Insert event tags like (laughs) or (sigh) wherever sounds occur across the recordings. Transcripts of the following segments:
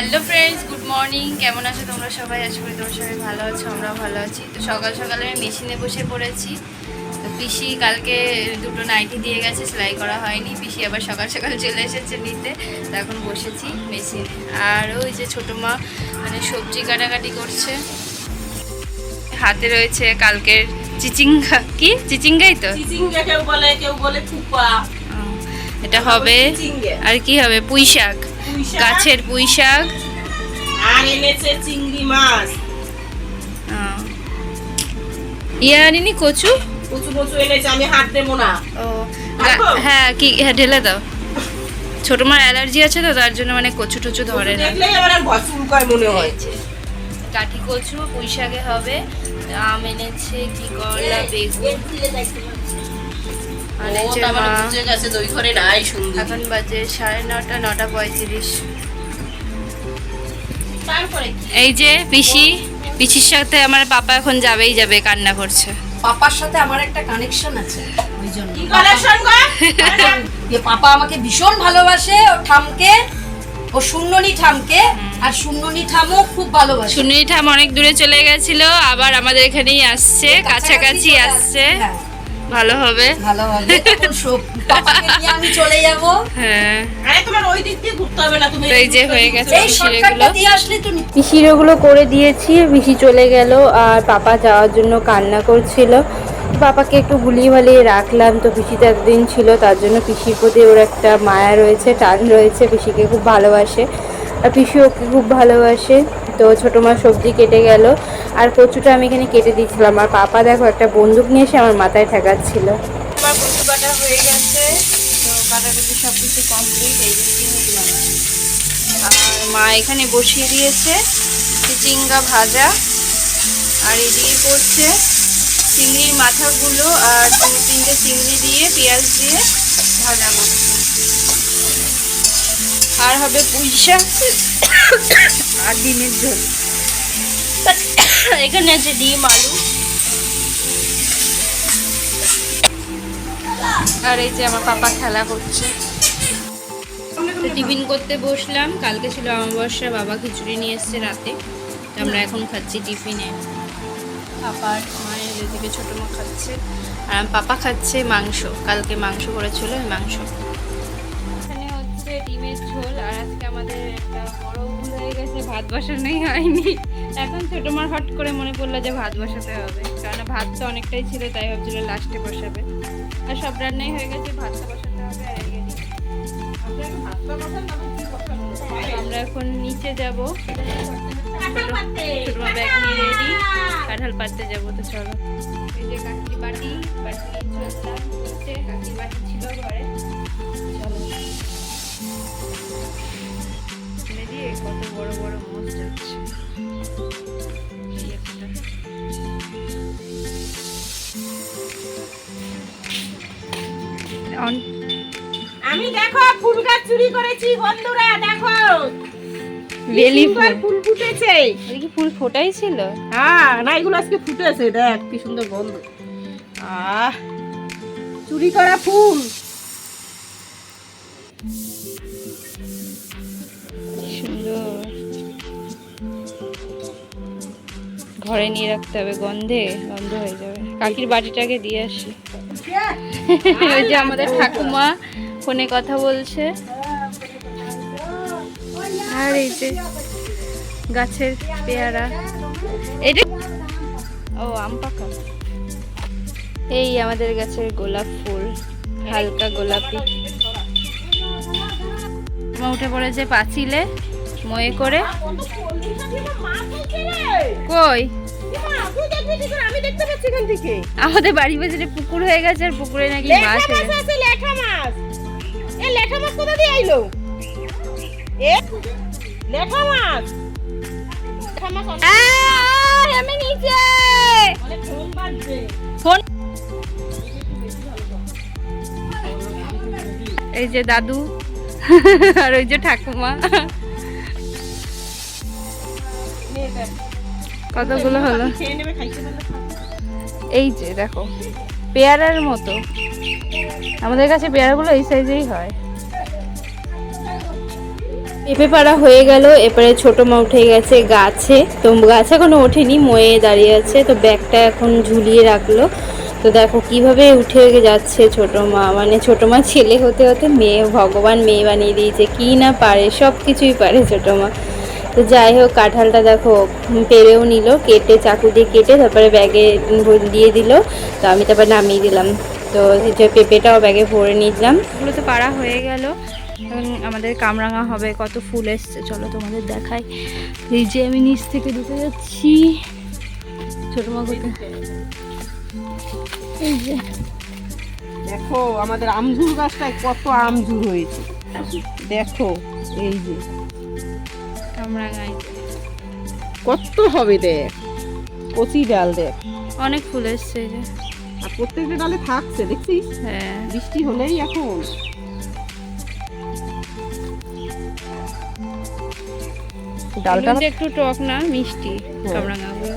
Hello friends good morning কেমন আছো তোমরা সবাই? আশা করি তোমরা সবাই ভালো আছো আমরাও ভালো আছি। তো সকাল সকালে আমি মেশিনে বসে পড়েছি। তো পিসি কালকে দুটো নাইটি দিয়ে গেছে সেলাই করা হয়নি। পিসি আবার সকাল সকাল চলে এসেছে নিতে তো এখন বসেছি মেশিনে। আর ওই যে ছোটো মা মানে সবজি কাটাকাটি করছে। হাতে রয়েছে কালকের চিচিঙ্গা। কি? চিচিঙ্গাই তো? চিচিঙ্গা কেউ বলে কেউ বলে থুপা। এটা হবে আর কি হবে? পুঁই শাক। গাছের পুঁই শাক আর এনেছে চিংড়ি মাছ। ইয়ে আনিনি কচু? কচু কচু এনেছে আমি হাত দেবো না। ও হ্যাঁ কি হ্যাঁ ঢেলে দাও। ছোট মার অ্যালার্জি আছে তো তার জন্য মানে কচু টচু ধরে না। দেখলেই আমার আর ভয় চুলকায় মনে হয়েছে কাঠি কচু পুঁই শাকে হবে আম এনেছে কি করলা বেগুন। এখন বাজে সাড়ে নটা নটা পঁয়ত্রিশ। এই যে পিসি পিসির সাথে আমার পাপা এখন যাবেই যাবে কান্না করছে। পাপার সাথে আমার একটা কানেকশন আছে। ওই জন্য (laughs) পাপা আমাকে ভীষণ ভালোবাসে ও ঠামকে ও শূন্যনি ঠামকে আর শূন্যনি ঠামও খুব ভালোবাসে। সুনীল ঠাম অনেক দূরে চলে গেছিল আবার আমাদের এখানেই আসছে কাছাকাছি আসছে হ্যাঁ, ভালো হবে। ভালো হবে। তখন সব পাপাকে নিয়ে আমি চলে যাব। হ্যাঁ। আরে তোমার ওই দিক দিয়ে ঘুরতে হবে না তুমি এই যে হয়ে গেছে নি- পিসির করে দিয়েছি পিসি চলে গেল আর পাপা যাওয়ার জন্য কান্না করছিল। পাপাকে একটু ভুলিয়ে ভালিয়ে রাখলাম তো পিসি তো একদিন ছিল তার জন্য পিসির প্রতি ওর একটা মায়া রয়েছে টান রয়েছে পিসিকে খুব ভালোবাসে। আর পিসি ওকে খুব ভালোবাসে? তো ছোটো মা সবজি কেটে গেল। আর কচুটা আমি এখানে কেটে দিয়েছিলাম। আর পাপা দেখো একটা বন্দুক নিয়ে এসে আমার মাথায় ঠেকাচ্ছিল। আমার কাটা হয়ে গেছে। তো সব কিছু এই আর মা এখানে বসিয়ে দিয়েছে চিচিঙ্গা ভাজা। আর এদিকে করছে চিংড়ির মাথাগুলো আর তিনটে চিংড়ি দিয়ে, পেঁয়াজ দিয়ে ভাজা করছে আর হবে পুঁই শাক আর ডিমের ঝোল। এখানে আছে ডিম, আলু। আর এই যে আমার পাপা খেলা করছে। টিফিন করতে বসলাম। কালকে ছিল অমাবস্যা, বাবা খিচুড়ি নিয়ে এসছে রাতে। তো আমরা এখন খাচ্ছি টিফিনে। পাপার মায়ের এদিকে ছোটো মা খাচ্ছে। আর পাপা খাচ্ছে মাংস। কালকে মাংস করেছিল মাংস। ডিমের ঝোল আর আজকে আমাদের একটা বড় ভুল হয়ে গেছে, ভাত বসানোই হয়নি। এখন ছোটো মার হট করে মনে পড়ল যে ভাত বসাতে হবে কারণ ভাত তো অনেকটাই ছিল, তাই ভাবছিল লাস্টে বসাবে। আর সব রান্নাই হয়ে গেছে, ভাতটা বসাতে হবে আর আমরা এখন নিচে যাব। ব্যাগ নিয়ে কাঁঠাল পাততে যাব তো চলো। এই বাটি বাটি ছিল ঘরে। চলো। দিয়ে কত বড় বড় মোষ যাচ্ছে এই একটা। অন- আমি দেখো ফুল গাছ চুরি করেছি বন্ধুরা দেখো। বেলি ফুল? ফুল ফুটেছে। এটা কি ফুল ফোটাই ছিল হ্যাঁ না এগুলো আজকে ফুটেছে দেখ কি সুন্দর গন্ধ। আহ চুরি করা ফুল। ঘরে নিয়ে রাখতে হবে, গন্ধে গন্ধ হয়ে যাবে। কাকির বাটিটাকে দিয়ে আসি। ওই যে আমাদের ঠাকুমা ফোনে কথা বলছে। আর এই যে গাছের পেয়ারা। এটা ও, আম পাকা। এই আমাদের গাছের গোলাপ ফুল, হালকা গোলাপি। উঠে পড়েছে পাঁচিলে, ময়ে করে। কই? আমাদের বাড়ি পেছনে পুকুর হয়ে গেছে আর পুকুরে নাকি মাছ আছে লেঠা মাছ। এ লেঠা মাছ কোথা দিয়ে আইলো? এ? লেঠা মাছ। লেঠা মাছ অনেক- আয়, আমি নিচে। ফোন বাজছে। ফোন এই যে দাদু আর ওই যে ঠাকুমা। কতগুলো হলো। এই যে দেখো পেয়ারার মতো। আমাদের কাছে পেয়ারাগুলো এই সাইজেই হয়। পেঁপে পাড়া হয়ে গেল এরপরে ছোটো মা উঠে গেছে গাছে। তো গাছে এখনও ওঠেনি ময়ে দাঁড়িয়ে আছে তো ব্যাগটা এখন ঝুলিয়ে রাখল। তো দেখো কীভাবে উঠে যাচ্ছে ছোট মা। মানে ছোট মা ছেলে হতে হতে মেয়ে ভগবান মেয়ে বানিয়ে দিয়েছে। কি না পারে সব কিছুই পারে ছোট মা। তো যাই হোক কাঁঠালটা দেখো পেরেও নিল কেটে চাকু দিয়ে কেটে তারপরে ব্যাগে দিয়ে দিল। তো আমি তারপর নামিয়ে দিলাম। তো এই যে পেঁপেটাও ব্যাগে ভরে নিলাম। এগুলো তো পাড়া হয়ে গেল। এখন আমাদের কামরাঙা হবে কত ফুল এসছে চলো তোমাদের দেখাই। এই যে আমি নিচ থেকে ঢুকে যাচ্ছি। ছোট মা? এই যে। দেখো আমাদের আমঝুর গাছটায় কত আমঝুর হয়েছে। দেখো এই যে। কামরাঙায় কত হবে দেখ কচি ডাল দেখ অনেক ফুল এসছে যে। আর প্রত্যেকটা ডালে থাকছে দেখছিস হ্যাঁ। বৃষ্টি হলেই এখন। ডালটা একটু টক না মিষ্টি হ্যাঁ। কামরাঙাগুলো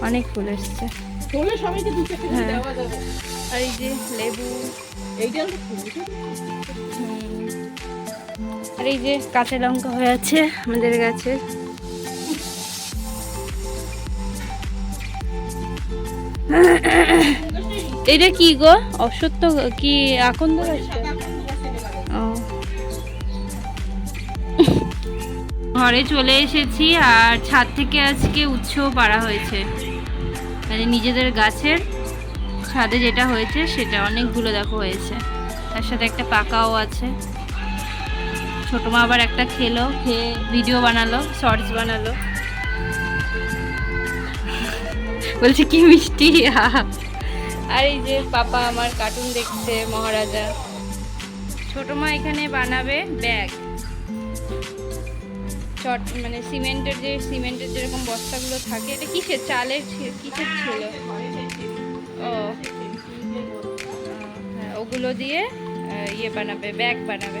অনেক ফুল এসছে। হলে সবাইকে দু চারটে হ্যাঁ। দেওয়া যাবে। আর এই যে লেবু। আর এই যে কাঁচা লঙ্কা হয়ে আছে আমাদের গাছে। এটা কি গো? অসত্য কি আকন্দ। ঘরে চলে এসেছি আর ছাদ থেকে আজকে উৎসও পাড়া হয়েছে। মানে নিজেদের গাছের ছাদে যেটা হয়েছে সেটা অনেকগুলো দেখো হয়েছে। তার সাথে একটা পাকাও আছে। ছোট মা আবার একটা খেলো, খেয়ে ভিডিও বানালো শর্টস বানালো। বলছে, কি মিষ্টি। আর এই যে পাপা আমার কার্টুন দেখছে, মহারাজা। ছোট মা এখানে বানাবে ব্যাগ। চট মানে সিমেন্টের যে সিমেন্টের যেরকম বস্তাগুলো থাকে, এটা কিসের? চালের কিসের ছিল? ও। হ্যাঁ ওগুলো দিয়ে ইয়ে বানাবে ব্যাগ বানাবে।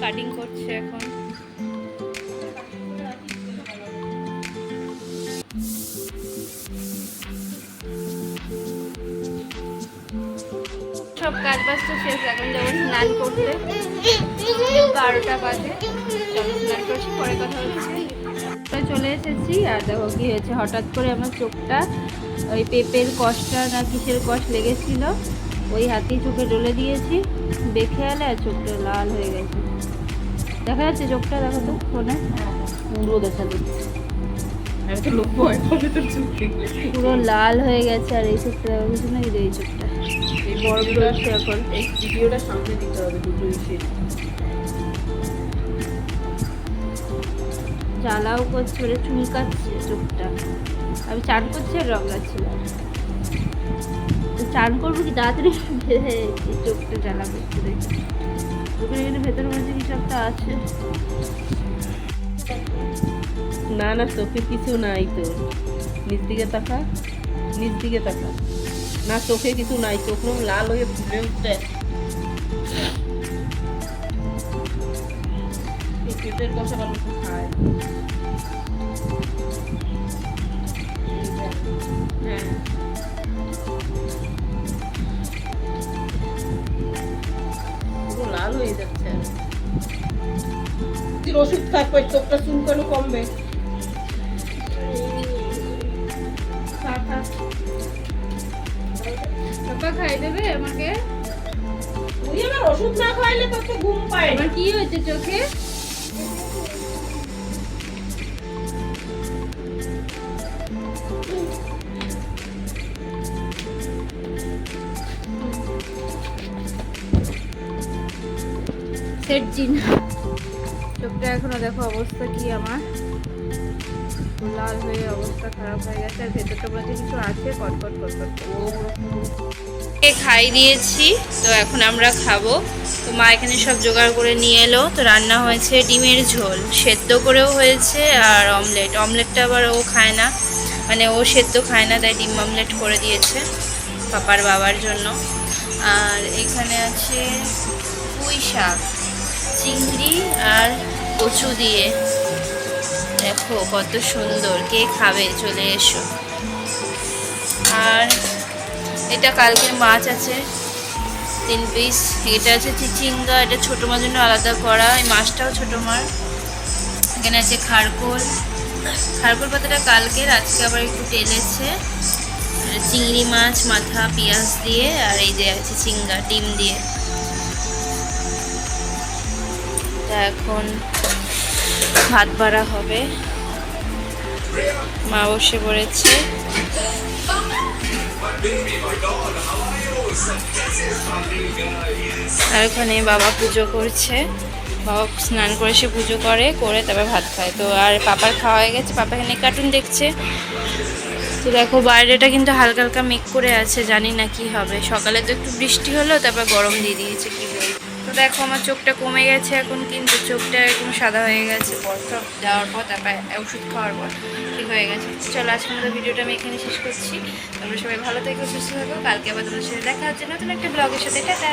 কাটিং করছে এখন। সব কাজ বাজ তো শেষ এখন যাব স্নান করতে। বারোটা বাজে। স্নান করছি পরে কথা হচ্ছে। তো চলে এসেছি আর দেখো কি হয়েছে হঠাৎ করে আমার চোখটা ওই পেঁপের কষটা না কিসের কষ লেগেছিল ওই হাতি চোখে ডলে দিয়েছি বেখেয়ালে আর চোখটা লাল হয়ে গেছে। দেখা যাচ্ছে চোখটা দেখো তো ফোনে। পুরো দেখা যাচ্ছে। দেখলে। পুরো লাল হয়ে গেছে আর এই চোখটা দেখা না এই চোখটা। এই আছে এখন। এই ভিডিওটা সামনে দিতে হবে দুটো জ্বালাও করছে ওরে চুলকাচ্ছে চোখটা। আমি চান করছি আর রং লাগছিল চান করব কি তাড়াতাড়ি? চোখটা জ্বালা করছে দেখি। চোখের এখানে ভেতরে মধ্যে কিছু একটা আছে? না না চোখে কিছু নাই তো। নিচ দিকে তাকা, নিচ দিকে তাকা। না চোখে কিছু নাই, চোখ লাল হয়ে উঠছে। এই পেটের কষা মানুষ খায়। খাওয়ার চোখটা চুলকানো কমবে? পাপা খাই দেবে আমাকে? তুই ওষুধ না তোর তো ঘুম পায় আমার কি হয়েছে চোখে? সেট জিন। চোখটা এখনও দেখো অবস্থা কি আমার? লাল হয়ে অবস্থা খারাপ হয়ে গেছে, আর ভেতরটা মধ্যে কিছু আছে কটকট কটকট খাই দিয়েছি, তো এখন আমরা খাব। তো মা এখানে সব জোগাড় করে নিয়ে এলো, তো রান্না হয়েছে ডিমের ঝোল। সেদ্ধ করেও হয়েছে আর অমলেট। অমলেটটা আবার ও খায় না মানে ও সেদ্ধ খায় না, তাই ডিম অমলেট করে দিয়েছে পাপার বাবার জন্য। আর এখানে আছে পুঁই শাক। চিংড়ি আর কচু দিয়ে। দেখো কত সুন্দর, কে খাবে? চলে এসো। আর এটা কালকের মাছ আছে, তিন পিস এটা আছে চিচিঙ্গা, এটা ছোটো মাছ জন্য আলাদা করা। এই মাছটাও ছোটো মাছ। এখানে আছে খারকোল। খারকোল পাতাটা কালকের, আজকে আবার একটু টেলেছে চিংড়ি মাছ, মাথা, পেঁয়াজ দিয়ে, আর এই যে আছে চিংড়া, ডিম দিয়ে। তা এখন ভাত বাড়া হবে। মা বসে পড়েছে। আর ওখানে বাবা পুজো করছে। বাবা স্নান করে সে পুজো করে করে তারপর ভাত খায়। তো আর পাপার খাওয়া হয়ে গেছে, পাপা এখানে কার্টুন দেখছে। তো দেখো বাইরেটা কিন্তু হালকা হালকা মেঘ করে আছে, জানি না কি হবে। সকালে তো একটু বৃষ্টি হলো, তারপর গরম দিয়ে দিয়েছে। কি বলব তো দেখো আমার চোখটা কমে গেছে এখন, কিন্তু চোখটা একদম সাদা হয়ে গেছে। বরফ যাওয়ার পর, তারপর ওষুধ খাওয়ার পর ঠিক হয়ে গেছে। চলো, আজকে আমাদের ভিডিওটা আমি এখানে শেষ করছি। তোমরা সবাই ভালো থেকো, সুস্থ থাকো। কালকে আবার তোমাদের সাথে দেখা হচ্ছে নতুন একটা ব্লগের সাথে। টাটা!